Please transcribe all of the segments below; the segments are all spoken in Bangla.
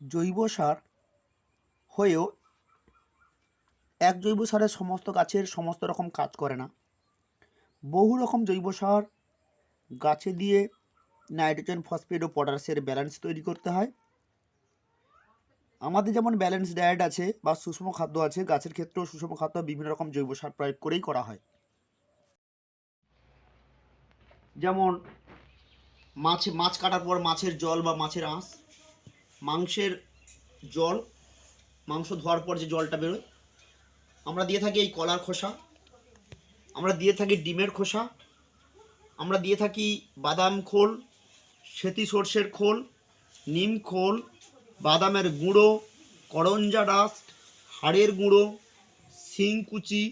জৈব সার হয়েও এক জৈব সারের সমস্ত গাছের সমস্ত রকম কাজ করে না। বহু রকম জৈব সার গাছে দিয়ে নাইট্রোজেন, ফসফেট ও পটাশের ব্যালেন্স তৈরি করতে হয়। আমাদের যেমন ব্যালেন্স ডায়েট আছে বা সুষম খাদ্য আছে, গাছের ক্ষেত্রেও সুষম খাদ্য বিভিন্ন রকম জৈব সার প্রয়োগ করেই করা হয়। যেমন মাছ মাছ কাটার পর মাছের জল বা মাছের আঁশ মাংসের জল, মাংস ধোয়ার পর যে জলটা বেরোয়, আমরা দিয়ে থাকি এই কলার খোসা, আমরা দিয়ে থাকি ডিমের খোসা, আমরা দিয়ে থাকি বাদাম খোল, সেতি সর্ষের খোল, নিম খোল, বাদামের গুঁড়ো, করঞ্জা ডাস্ট, হাড়ের গুঁড়ো শিংকুচি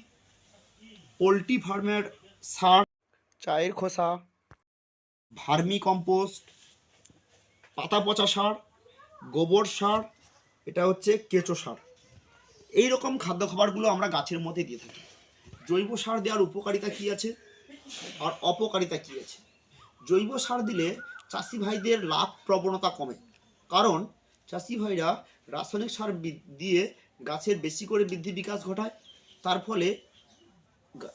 পোলট্রি ফার্মের সার, চায়ের খোসা, ভার্মি কম্পোস্ট, পাতা পচা সার গোবর সার, এটা হচ্ছে কেঁচো সার। এই রকম খাদ্য খাবারগুলো আমরা গাছের মধ্যে দিয়ে থাকি। জৈব সার দেওয়ার উপকারিতা কী আছে? আর অপকারিতা কী আছে? জৈব সার দিলে চাষি ভাইদের লাভ প্রবণতা কমে। কারণ চাষি ভাইরা রাসায়নিক সার দিয়ে গাছের বেশি করে বৃদ্ধি বিকাশ ঘটায়। তার ফলে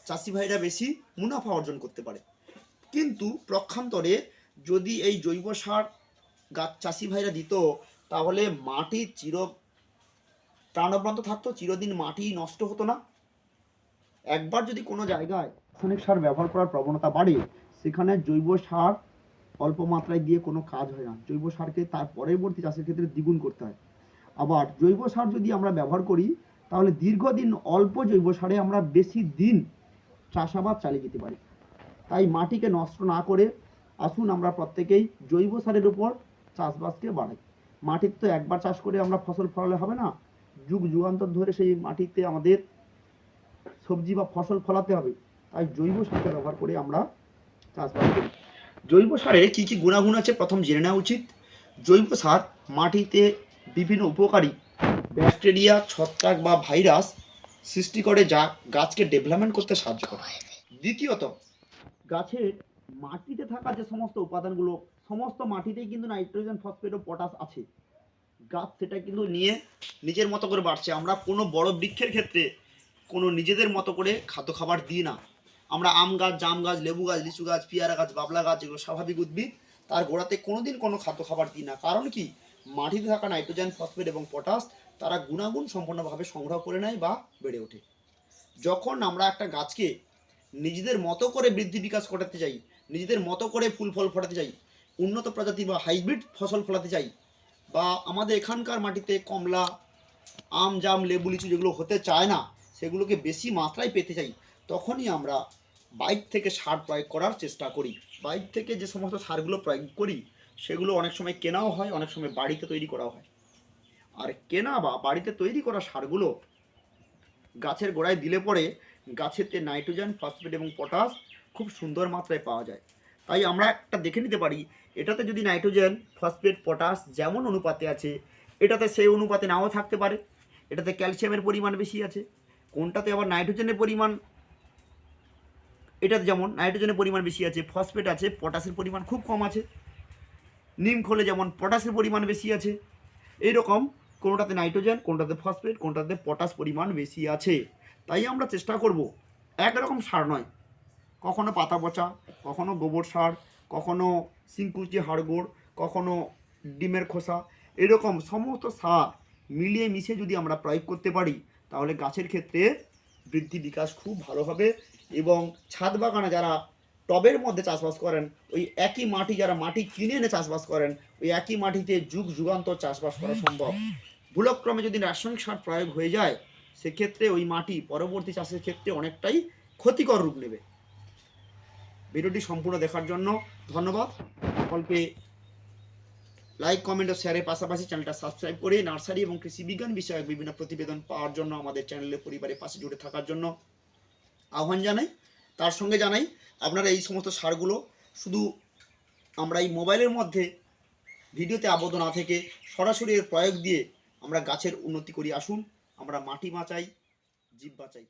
চাষি ভাইরা বেশি মুনাফা অর্জন করতে পারে। কিন্তু প্রক্ষান্তরে যদি এই জৈব সার গাছ চাষি ভাইরা দিত তাহলে মাটি চির প্রাণপ্রান্ত থাকতো, চিরদিন মাটি নষ্ট হতো না। একবার যদি কোনো জায়গায় রাসায়নিক সার ব্যবহার করার প্রবণতা বাড়ে, সেখানে জৈব সার অল্প মাত্রায় দিয়ে কোনো কাজ হয় না। জৈব সারকে তার পরবর্তী চাষের ক্ষেত্রে দ্বিগুণ করতে হয়। আবার জৈব সার যদি আমরা ব্যবহার করি, তাহলে দীর্ঘদিন অল্প জৈব সারে আমরা বেশি দিন চাষাবাদ চালিয়ে যেতে পারি। তাই মাটিকে নষ্ট না করে আসুন আমরা প্রত্যেকেই জৈব সারের উপর চাষবাসকে বাড়াই। মাটিতে তো একবার চাষ করে আমরা ফসল ফলালে হবে না। যুগ যুগান্তর ধরে সেই মাটিতে আমাদের সবজি বা ফসল ফলাতে হবে। তাই জৈব সারকে ব্যবহার করে আমরা চাষবাস করি। জৈব সারে কী কী গুণাগুণ আছে প্রথম জেনে নেওয়া উচিত। জৈব সার মাটিতে বিভিন্ন উপকারী ব্যাকটেরিয়া, ছত্রাক বা ভাইরাস সৃষ্টি করে যা গাছকে ডেভেলপমেন্ট করতে সাহায্য করে। দ্বিতীয়ত, গাছের মাটিতে থাকা যে সমস্ত উপাদানগুলো, সমস্ত মাটিতেই কিন্তু নাইট্রোজেন, ফসফেট ও পটাশ আছে। গাছ সেটা কিন্তু নিয়ে নিজের মতো করে বাড়ছে। আমরা কোনো বড় বৃক্ষের ক্ষেত্রে কোনো নিজেদের মতো করে খাদ্য খাবার দিই না। আমরা আম গাছ, জাম গাছ, লেবু গাছ, লিচু গাছ, পেয়ারা গাছ, বাবলা গাছ যেগুলো স্বাভাবিক উদ্ভিদ, তার গোড়াতে কোনোদিন কোনো খাদ্য খাবার দিই না। কারণ কি? মাটিতে থাকা নাইট্রোজেন, ফসফেট এবং পটাশ তারা গুণাগুণ সম্পূর্ণভাবে সংগ্রহ করে নেয় বা বেড়ে ওঠে। যখন আমরা একটা গাছকে নিজেদের মতো করে বৃদ্ধি বিকাশ ঘটাতে চাই, নিজেদের মতো করে ফুল ফল ফলাতে চাই, উন্নত প্রজাতি বা হাইব্রিড ফসল ফলাতে চাই বা আমাদের এখানকার মাটিতে কমলা, আম, জাম, লেবু, লিচু যেগুলো হতে চায় না, সেগুলোকে বেশি মাত্রায় পেতে চাই, তখনই আমরা বাইর থেকে সার প্রয়োগ করার চেষ্টা করি। বাইর থেকে যে সমস্ত সারগুলো প্রয়োগ করি, সেগুলো অনেক সময় কেনাও হয়, অনেক সময় বাড়িতে তৈরি করাও হয়। আর কেনা বা বাড়িতে তৈরি করা সারগুলো গাছের গোড়ায় দিলে পরে গাছেতে নাইট্রোজেন, ফসফেট এবং পটাশ খুব সুন্দর মাত্রায় পাওয়া যায়। তাই আমরা একটা দেখে নিতে পারি, এটাতে যদি নাইট্রোজেন, ফসফেট, পটাশ যেমন অনুপাতে আছে, এটাতে সেই অনুপাতে নাও থাকতে পারে। এটাতে ক্যালসিয়ামের পরিমাণ বেশি আছে, কোনটাতে আবার নাইট্রোজেনের পরিমাণ, এটাতে যেমন নাইট্রোজেনের পরিমাণ বেশি আছে, ফসফেট আছে, পটাশের পরিমাণ খুব কম আছে, নিম খোলে যেমন পটাশের পরিমাণ বেশি আছে, এইরকম কোনোটাতে নাইট্রোজেন, কোনটাতে ফসফেট, কোনটাতে পটাশ পরিমাণ বেশি আছে। তাই আমরা চেষ্টা করব। একরকম সার নয়। কখনো পাতা পচা, কখনো গোবর সার, কখনো সিংকুচি হাড়গোড় কখনো ডিমের খোসা, এরকম সমস্ত সার মিলিয়ে মিশিয়ে যদি আমরা প্রয়োগ করতে পারি, তাহলে গাছের ক্ষেত্রে বৃদ্ধি বিকাশ খুব ভালো হবে এবং ছাদ বাগানে যারা টবের মধ্যে চাষবাস করেন, ওই একই মাটি যারা মাটি কিনে এনে চাষবাস করেন, ওই একই মাটিতে যুগ যুগান্তর চাষবাস করা সম্ভব। ভুলক্রমে যদি রাসায়নিক সার প্রয়োগ হয়ে যায় সেক্ষেত্রে ওই মাটি পরবর্তী চাষের ক্ষেত্রে অনেকটাই ক্ষতিকর রূপ নেবে। ভিডিওটি সম্পূর্ণ দেখার জন্য ধন্যবাদ। সকলকে লাইক কমেন্ট ও শেয়ারের পাশাপাশি চ্যানেলটা সাবস্ক্রাইব করে নার্সারি এবং কৃষি বিজ্ঞান বিষয়ক বিভিন্ন প্রতিবেদন পাওয়ার জন্য আমাদের চ্যানেলের পরিবারের পাশে জুড়ে থাকার জন্য আহ্বান জানাই। তার সঙ্গে জানাই, আপনারা এই সমস্ত সারগুলো শুধু আমরা এই মোবাইলের মধ্যে ভিডিওতে আবদ্ধ না থেকে সরাসরি এর প্রয়োগ দিয়ে আমরা গাছের উন্নতি করি। আসুন আমরা মাটি বাঁচাই জীব বাঁচাই।